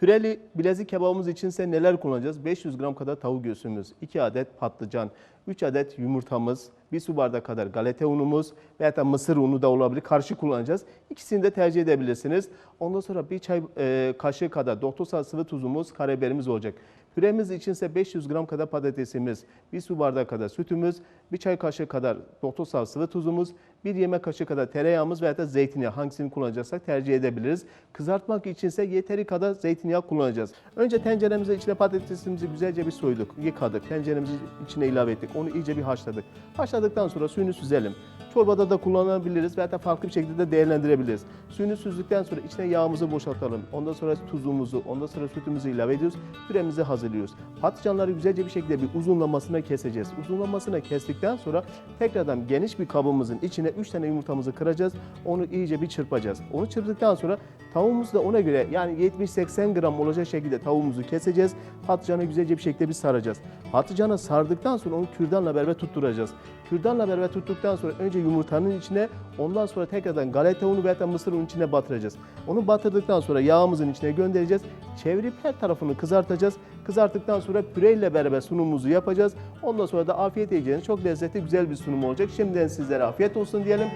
Püreli bilezik kebabımız içinse neler kullanacağız? 500 gram kadar tavuk göğsümüz, 2 adet patlıcan, 3 adet yumurtamız, 1 su bardağı kadar galeta unumuz veya da mısır unu da olabilir. Karışık kullanacağız. İkisini de tercih edebilirsiniz. Ondan sonra bir çay e, kaşığı kadar doktor sıvı tuzumuz, karabiberimiz olacak. Püremiz içinse 500 gram kadar patatesimiz, 1 su bardağı kadar sütümüz, bir çay kaşığı kadar doktor sıvı tuzumuz, bir yemek kaşığı kadar tereyağımız veya da zeytinyağı hangisini kullanacaksak tercih edebiliriz. Kızartmak içinse yeteri kadar zeytinyağı kullanacağız. Önce tenceremize içine patatesimizi güzelce bir soyduk, yıkadık. Tenceremizin içine ilave ettik. Onu iyice bir haşladık. Haşladıktan sonra suyunu süzelim. Çorbada da kullanabiliriz veya da farklı bir şekilde de değerlendirebiliriz. Suyunu süzdükten sonra içine yağımızı boşaltalım. Ondan sonra tuzumuzu, ondan sonra sütümüzü ilave ediyoruz. Püremizi hazırlıyoruz. Patlıcanları güzelce bir şekilde bir uzunlamasına keseceğiz. Uzunlamasına kestikten sonra tekrardan geniş bir kabımızın içine 3 tane yumurtamızı kıracağız. Onu iyice bir çırpacağız. Onu çırptıktan sonra tavuğumuzu da ona göre yani 70-80 gram olacak şekilde tavuğumuzu keseceğiz. Patlıcanı güzelce bir şekilde bir saracağız. Patlıcanı sardıktan sonra onu kürdanla beraber tutturacağız. Kürdanla beraber tuttuktan sonra önce yumurtanın içine ondan sonra tekrardan galeta unu veya mısır unu içine batıracağız. Onu batırdıktan sonra yağımızın içine göndereceğiz. Çevirip her tarafını kızartacağız. Kızarttıktan sonra püreyle beraber sunumumuzu yapacağız. Ondan sonra da afiyet yiyeceğiniz çok lezzetli güzel bir sunum olacak. Şimdiden sizlere afiyet olsun diyelim.